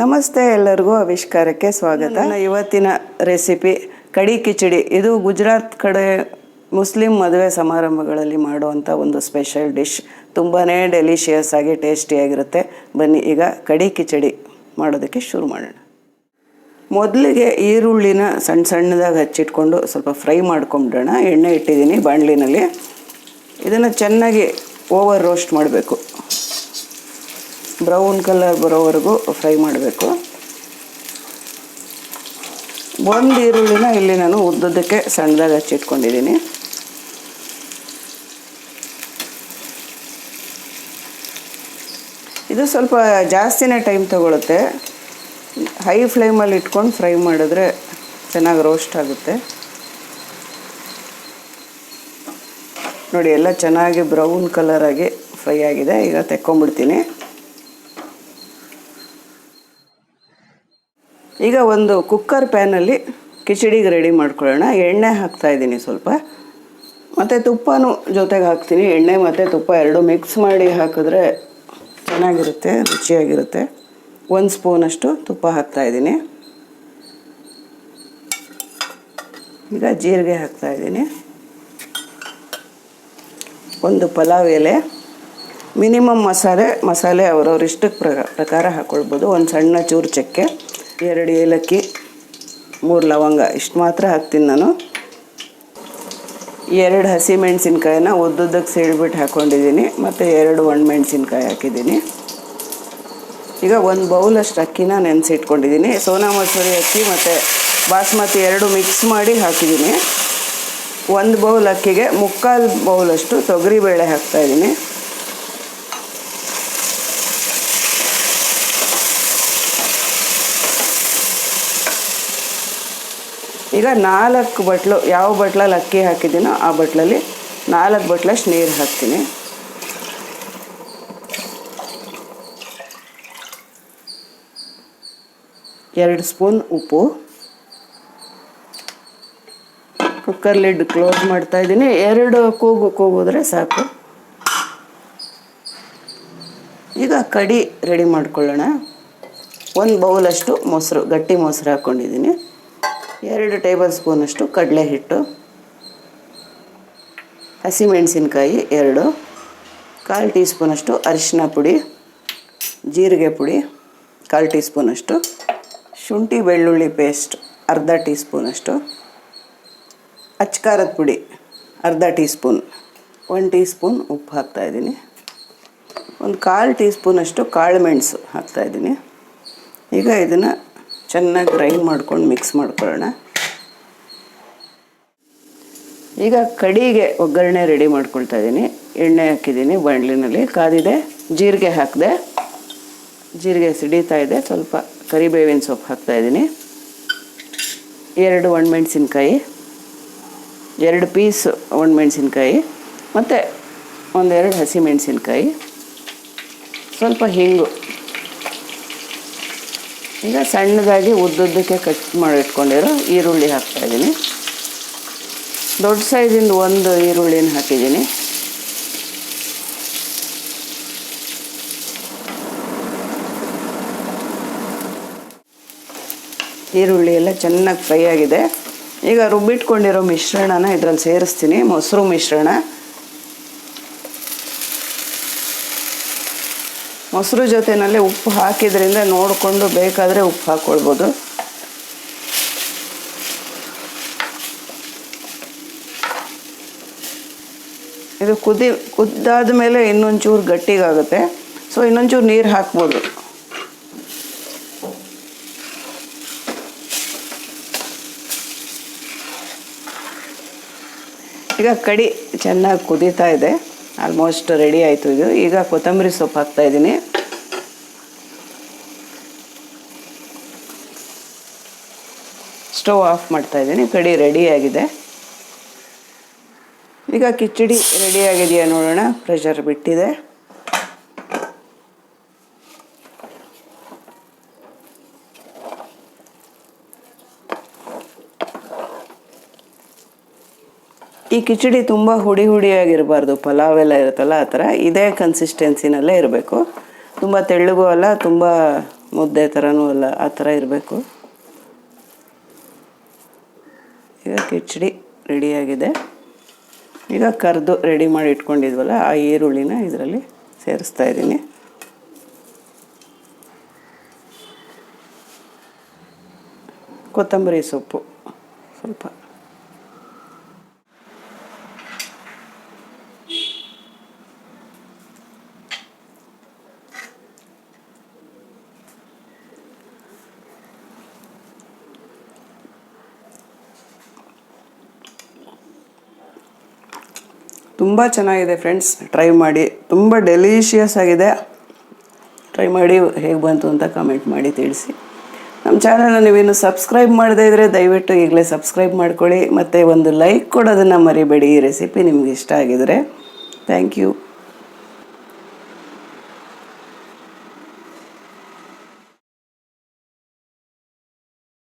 ನಮಸ್ತೆ ಎಲ್ಲರಿಗೂ ಆವಿಷ್ಕಾರಕ್ಕೆ ಸ್ವಾಗತ. ಇವತ್ತಿನ ರೆಸಿಪಿ ಕಡಿ ಕಿಚಡಿ. ಇದು ಗುಜರಾತ್ ಕಡೆ ಮುಸ್ಲಿಂ ಮದುವೆ ಸಮಾರಂಭಗಳಲ್ಲಿ ಮಾಡುವಂಥ ಒಂದು ಸ್ಪೆಷಲ್ ಡಿಶ್. ತುಂಬಾ ಡೆಲಿಷಿಯಸ್ ಆಗಿ ಟೇಸ್ಟಿಯಾಗಿರುತ್ತೆ ಬನ್ನಿ, ಈಗ ಕಡಿ ಕಿಚಡಿ ಮಾಡೋದಕ್ಕೆ ಶುರು ಮಾಡೋಣ. ಮೊದಲಿಗೆ ಈರುಳ್ಳಿನ ಸಣ್ಣ ಸಣ್ಣದಾಗಿ ಹಚ್ಚಿಟ್ಕೊಂಡು ಸ್ವಲ್ಪ ಫ್ರೈ ಮಾಡ್ಕೊಂಬಿಡೋಣ. ಎಣ್ಣೆ ಇಟ್ಟಿದ್ದೀನಿ ಬಾಣಲಿನಲ್ಲಿ. ಇದನ್ನು ಚೆನ್ನಾಗಿ ಓವರ್ ರೋಸ್ಟ್ ಮಾಡಬೇಕು. ಬ್ರೌನ್ ಕಲರ್ ಬರೋವರೆಗೂ ಫ್ರೈ ಮಾಡಬೇಕು. ಒಂದು ಈರುಳ್ಳಿನ ಇಲ್ಲಿ ನಾನು ಉದ್ದದಕ್ಕೆ ಸಣ್ಣದಾಗಿ ಹಚ್ಚಿಟ್ಕೊಂಡಿದ್ದೀನಿ. ಇದು ಸ್ವಲ್ಪ ಜಾಸ್ತಿನೇ ಟೈಮ್ ತಗೊಳುತ್ತೆ. ಹೈ ಫ್ಲೇಮಲ್ಲಿ ಇಟ್ಕೊಂಡು ಫ್ರೈ ಮಾಡಿದ್ರೆ ಚೆನ್ನಾಗಿ ರೋಸ್ಟ್ ಆಗುತ್ತೆ. ನೋಡಿ, ಎಲ್ಲ ಚೆನ್ನಾಗಿ ಬ್ರೌನ್ ಕಲರಾಗಿ ಫ್ರೈ ಆಗಿದೆ. ಈಗ ತೆಕ್ಕೊಂಬಿಡ್ತೀನಿ. ಈಗ ಒಂದು ಕುಕ್ಕರ್ ಪ್ಯಾನಲ್ಲಿ ಕಿಚಡಿಗೆ ರೆಡಿ ಮಾಡ್ಕೊಳ್ಳೋಣ. ಎಣ್ಣೆ ಹಾಕ್ತಾ ಇದ್ದೀನಿ ಸ್ವಲ್ಪ. ಮತ್ತು ತುಪ್ಪನೂ ಜೊತೆಗೆ ಹಾಕ್ತೀನಿ. ಎಣ್ಣೆ ಮತ್ತು ತುಪ್ಪ ಎರಡು ಮಿಕ್ಸ್ ಮಾಡಿ ಹಾಕಿದ್ರೆ ಚೆನ್ನಾಗಿರುತ್ತೆ, ರುಚಿಯಾಗಿರುತ್ತೆ. ಒಂದು ಸ್ಪೂನಷ್ಟು ತುಪ್ಪ ಹಾಕ್ತಾ ಇದ್ದೀನಿ. ಈಗ ಜೀರಿಗೆ ಹಾಕ್ತಾ ಇದ್ದೀನಿ. ಒಂದು ಪಲಾವ್ ಎಲೆ. ಮಿನಿಮಮ್ ಮಸಾಲೆ ಮಸಾಲೆ ಅವರವ್ರ ಇಷ್ಟಕ್ಕೆ ಪ್ರಕಾರ ಹಾಕ್ಕೊಳ್ಬೋದು ಒಂದು ಸಣ್ಣ ಚೂರು ಚಕ್ಕೆ. ಎರಡು ಏಲಕ್ಕಿ, ಮೂರು ಲವಂಗ, ಇಷ್ಟು ಮಾತ್ರ ಹಾಕ್ತೀನಿ ನಾನು. ಎರಡು ಹಸಿ ಮೆಣಸಿನ್ಕಾಯಿನ ಉದ್ದುದ್ದಕ್ಕೆ ಸೇಳ್ಬಿಟ್ಟು ಹಾಕ್ಕೊಂಡಿದ್ದೀನಿ ಮತ್ತು ಎರಡು ಒಣ ಮೆಣಸಿನ್ಕಾಯಿ ಹಾಕಿದ್ದೀನಿ. ಈಗ ಒಂದು ಬೌಲಷ್ಟು ಅಕ್ಕಿನ ನೆನೆಸಿಟ್ಕೊಂಡಿದ್ದೀನಿ. ಸೋನಾ ಮಸೂರಿ ಅಕ್ಕಿ ಮತ್ತು ಬಾಸ್ಮತಿ ಎರಡು ಮಿಕ್ಸ್ ಮಾಡಿ ಹಾಕಿದ್ದೀನಿ. ಒಂದು ಬೌಲ್ ಅಕ್ಕಿಗೆ ಮುಕ್ಕಾಲು ಬೌಲಷ್ಟು ತೊಗರಿಬೇಳೆ ಹಾಕ್ತಾಯಿದ್ದೀನಿ ಈಗ ನಾಲ್ಕು ಬಟ್ಲು, ಯಾವ ಬಟ್ಲಲ್ಲಿ ಅಕ್ಕಿ ಹಾಕಿದ್ದೀನೋ ಆ ಬಟ್ಲಲ್ಲಿ ನಾಲ್ಕು ಬಟ್ಲಷ್ಟು ನೀರು ಹಾಕ್ತೀನಿ. ಎರಡು ಸ್ಪೂನ್ ಉಪ್ಪು. ಕುಕ್ಕರ್ ಲಿಡ್ ಕ್ಲೋಸ್ ಮಾಡ್ತಾ ಇದ್ದೀನಿ. ಎರಡು ಕೂಗು, ಕೂಗಿದ್ರೆ ಸಾಕು. ಈಗ ಕಡಿ ರೆಡಿ ಮಾಡ್ಕೊಳ್ಳೋಣ. ಒಂದು ಬೌಲಷ್ಟು ಮೊಸರು, ಗಟ್ಟಿ ಮೊಸರು ಹಾಕ್ಕೊಂಡಿದ್ದೀನಿ. ಎರಡು ಟೇಬಲ್ ಸ್ಪೂನಷ್ಟು ಕಡಲೆ ಹಿಟ್ಟು ಹಸಿಮೆಣಸಿನ್ಕಾಯಿ ಎರಡು, ಕಾಲು ಟೀ ಸ್ಪೂನಷ್ಟು ಅರಿಶಿನ ಪುಡಿ, ಜೀರಿಗೆ ಪುಡಿ, ಕಾಲು ಟೀ ಸ್ಪೂನಷ್ಟು ಶುಂಠಿ ಬೆಳ್ಳುಳ್ಳಿ ಪೇಸ್ಟ್ ಅರ್ಧ ಟೀ ಸ್ಪೂನಷ್ಟು ಅಚ್ಕಾರದ ಪುಡಿ ಅರ್ಧ teaspoon one teaspoon ಉಪ್ಪು ಹಾಕ್ತಾಯಿದ್ದೀನಿ ಒಂದು ಕಾಲು ಟೀ ಸ್ಪೂನಷ್ಟು ಕಾಳು ಮೆಣಸು ಹಾಕ್ತಾಯಿದ್ದೀನಿ ಈಗ ಇದನ್ನು ಚೆನ್ನಾಗಿ ಗ್ರೈಂಡ್ ಮಾಡ್ಕೊಂಡು ಮಿಕ್ಸ್ ಮಾಡ್ಕೊಳ್ಳೋಣ. ಈಗ ಕಡಿಗೆ ಒಗ್ಗರಣೆ ರೆಡಿ ಮಾಡ್ಕೊಳ್ತಾ ಇದ್ದೀನಿ. ಎಣ್ಣೆ ಹಾಕಿದ್ದೀನಿ ಬಾಣಲಿನಲ್ಲಿ. ಕಾದಿದೆ, ಜೀರಿಗೆ ಹಾಕಿದೆ. ಜೀರಿಗೆ ಸಿಡಿತಾ ಇದೆ. ಸ್ವಲ್ಪ ಕರಿಬೇವಿನ ಸೊಪ್ಪು ಹಾಕ್ತಾಯಿದ್ದೀನಿ ಎರಡು ಒಣಮೆಣಸಿನ್ಕಾಯಿ, ಎರಡು ಪೀಸ್ ಒಣಮೆಣಸಿನ್ಕಾಯಿ, ಮತ್ತು ಒಂದೆರಡು ಹಸಿಮೆಣಸಿನ್ಕಾಯಿ. ಸ್ವಲ್ಪ ಹಿಂಗು. ಈಗ ಸಣ್ಣದಾಗಿ ಉದ್ದುದ್ದಕ್ಕೆ ಕಟ್ ಮಾಡಿ ಇಟ್ಕೊಂಡಿರೋ ಈರುಳ್ಳಿ ಹಾಕ್ತಾಯಿದ್ದೀನಿ ದೊಡ್ಡ ಸೈಜಿಂದ ಒಂದು ಈರುಳ್ಳಿನ ಹಾಕಿದ್ದೀನಿ. ಈರುಳ್ಳಿ ಎಲ್ಲ ಚೆನ್ನಾಗಿ ಫ್ರೈ ಆಗಿದೆ. ಈಗ ರುಬ್ಬಿಟ್ಕೊಂಡಿರೋ ಮಿಶ್ರಣನ ಇದರಲ್ಲಿ ಸೇರಿಸ್ತೀನಿ, ಮೊಸರು ಮಿಶ್ರಣ. ಮೊಸರು ಜೊತೆನಲ್ಲಿ ಉಪ್ಪು ಹಾಕಿದ್ರಿಂದ ನೋಡಿಕೊಂಡು ಬೇಕಾದರೆ ಉಪ್ಪು ಹಾಕ್ಕೊಳ್ಬೋದು ಇದು ಕುದಿ, ಕುದ್ದಾದ ಮೇಲೆ ಇನ್ನೊಂಚೂರು ಗಟ್ಟಿಗಾಗುತ್ತೆ. ಸೊ ಇನ್ನೊಂಚೂರು ನೀರು ಹಾಕ್ಬೋದು. ಈಗ ಕಡಿ ಚೆನ್ನಾಗಿ ಕುದೀತಾ ಇದೆ. ಆಲ್ಮೋಸ್ಟ್ ರೆಡಿ ಆಯಿತು ಇದು. ಈಗ ಕೊತ್ತಂಬರಿ ಸೊಪ್ಪು ಹಾಕ್ತಾ ಇದ್ದೀನಿ. ಸ್ಟವ್ ಆಫ್ ಮಾಡ್ತಾ ಇದ್ದೀನಿ. ಕಡಿ ರೆಡಿಯಾಗಿದೆ ಈಗ ಕಿಚಡಿ ರೆಡಿ ಆಗಿದೆಯಾ ನೋಡೋಣ. ಪ್ರೆಷರ್ ಬಿಟ್ಟಿದೆ. ಈ ಕಿಚಡಿ ತುಂಬ ಹುಡಿ ಹುಡಿಯಾಗಿರಬಾರ್ದು. ಪಲಾವ್ ಎಲ್ಲ ಇರುತ್ತಲ್ಲ ಆ ಥರ. ಇದೇ ಕನ್ಸಿಸ್ಟೆನ್ಸಿನಲ್ಲೇ ಇರಬೇಕು. ತುಂಬ ತೆಳ್ಳಗೂ ಅಲ್ಲ, ತುಂಬ ಮುದ್ದೆ ಥರನೂ ಅಲ್ಲ, ಆ ಥರ ಇರಬೇಕು. ಈಗ ಕಿಚಡಿ ರೆಡಿಯಾಗಿದೆ. ಈಗ ಕರೆದು ರೆಡಿ ಮಾಡಿ ಇಟ್ಕೊಂಡಿದ್ವಲ್ಲ, ಆ ಈರುಳ್ಳಿನ ಇದರಲ್ಲಿ ಸೇರಿಸ್ತಾ ಇದ್ದೀನಿ. ಕೊತ್ತಂಬರಿ ಸೊಪ್ಪು ಸ್ವಲ್ಪ. ತುಂಬ ಚೆನ್ನಾಗಿದೆ ಫ್ರೆಂಡ್ಸ್ ಟ್ರೈ ಮಾಡಿ. ತುಂಬ ಡೆಲಿಷಿಯಸ್ ಆಗಿದೆ. ಟ್ರೈ ಮಾಡಿ ಹೇಗೆ ಬಂತು ಅಂತ ಕಮೆಂಟ್ ಮಾಡಿ ತಿಳಿಸಿ. ನಮ್ಮ ಚಾನಲ್ನ ನೀವೇನು ಸಬ್ಸ್ಕ್ರೈಬ್ ಮಾಡದೇ ಇದ್ದರೆ ದಯವಿಟ್ಟು ಈಗಲೇ ಸಬ್ಸ್ಕ್ರೈಬ್ ಮಾಡ್ಕೊಳ್ಳಿ. ಮತ್ತು ಒಂದು ಲೈಕ್ ಕೊಡೋದನ್ನು ಮರಿಬೇಡಿ. ಈ ರೆಸಿಪಿ ನಿಮ್ಗೆ ಇಷ್ಟ ಆಗಿದರೆ. Thank you